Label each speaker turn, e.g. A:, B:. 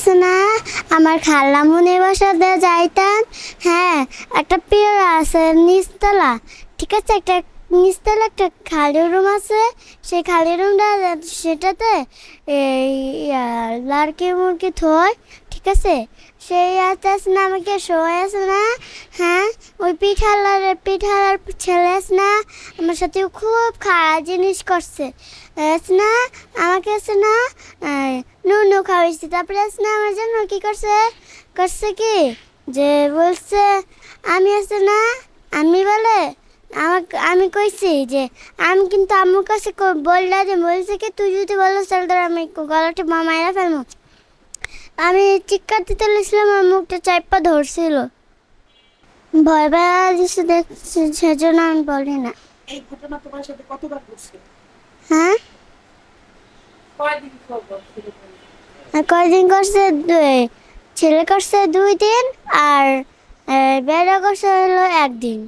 A: আছে না আমার খালামুনির বাসাতে যাইতাম। হ্যাঁ একটা পিয়ারা আছে, নিচতলা। ঠিক আছে, একটা নিচতলা, একটা খালি রুম আছে। সেই খালি রুমটা সেটাতে এই লাড়কি মুরগি থয় ঠিক আছে? সেই আছে আছে না, আমাকে শোয় আছে না। হ্যাঁ ওই পিঠালার পিঠালার ছেলে আছে না, আমার সাথে খুব খারাপ জিনিস করছে। না, আমাকে আছে না নুনু খাওয়াইছে তারপরে না আমার জন্য কি করছে করছে কি যে বলছে আমি আছে না আমি বলে আমাকে আমি কইছি যে আমি কিন্তু আম্মুর কাছে বললা যে বলছে কি তুই যদি বলো তাহলে তোর আমি গলাটা মামাইরা ফেলব আমি চিৎকার দিতে লেছিলাম আমার মুখটা চাইপা ধরছিল ভয় দিচ্ছে দেখছি সেজন্য আমি বলি না
B: এই ঘটনা তোমার সাথে কতবার ঘটছে
A: হ্যাঁ
B: কয়দিন
A: করছে দুই ছেলে করছে দুই দিন আর বেড়া করছে হলো একদিন।